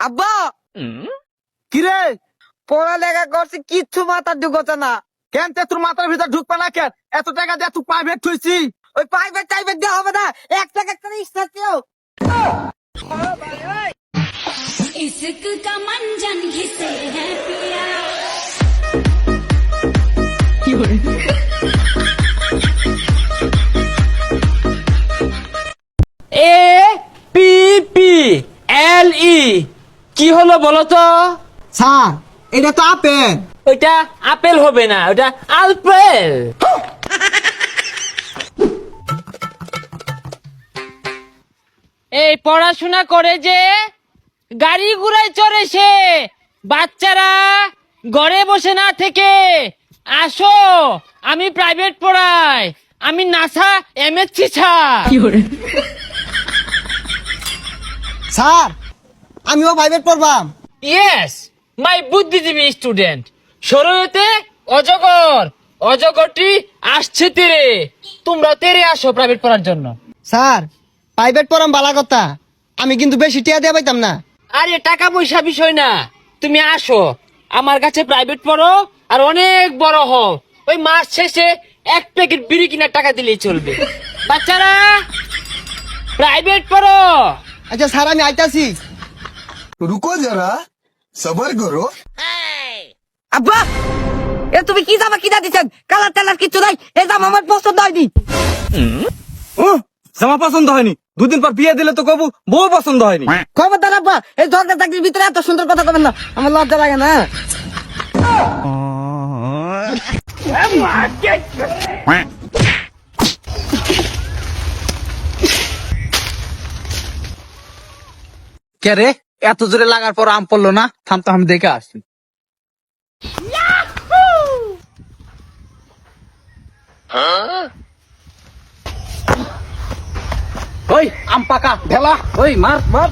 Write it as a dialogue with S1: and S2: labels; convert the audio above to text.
S1: আব্বা
S2: কিরে
S1: পড়ালেখা করছি কিচ্ছু মাথা ঢুকছে না
S2: কেন তে তোর মাথার ভিতর ঢুকবে না কেন এত টাকা দিয়ে তুই প্রাইভেট হইছি
S1: ওই প্রাইভেট টাইভেট দিয়ে হবে না এক টাকা একটা ইচ্ছা দিও
S3: इश्क का मंजन घिसे है पिया
S4: কি হলো বলো তো?
S1: স্যার এটা তো আপেল।
S4: ওইটা আপেল হবে না ওটা আলপেল এই পড়াশোনা করে যে গাড়ি ঘুরায় চড়ে সে বাচ্চারা ঘরে বসে না থেকে আসো আমি প্রাইভেট পড়াই আমি নাসা এমএসসি ছা
S1: স্যার আমিও প্রাইভেট পড়বাম
S4: ইয়েস মাই বুদ্ধিজীবী স্টুডেন্ট সরয়তে অজগর অজগরটি আসছে তেরে। তোমরা তেরে আসো প্রাইভেট পড়ার জন্য।
S1: স্যার প্রাইভেট পড়াম বালা কথা। আমি কিন্তু বেশি টিয়া দিয়ে পাইতাম না।
S4: আরে টাকা পয়সা বিষয় না। তুমি আসো। আমার কাছে প্রাইভেট পড়ো আর অনেক বড় হও। ওই মাস শেষে এক প্যাকেট বিড়ি কিনার টাকা দিলেই চলবে। বাচ্চারা প্রাইভেট পড়ো।
S1: আচ্ছা স্যার আমি আইতাছি।
S5: রুকো যারা সবার করো
S1: আব্বা এ তুমি কি জামা কিনা দিচ্ছেন কালার টালার কিছু নাই এ জামা আমার পছন্দ হয়নি।
S2: ও জামা পছন্দ হয়নি। দুদিন পর বিয়ে দিলে তো কবু বউ পছন্দ হয়নি।
S1: খবরদার আব্বা এই ঝগড়া চাকরির ভিতরে এত সুন্দর কথা কবেন না আমার লজ্জা লাগে না।
S2: কে রে? এত জোরে লাগার পর আম পড়ল না? থাম তো আমি দেখে আসছি। ওই আম পাকা ঢেলা ওই মার মার।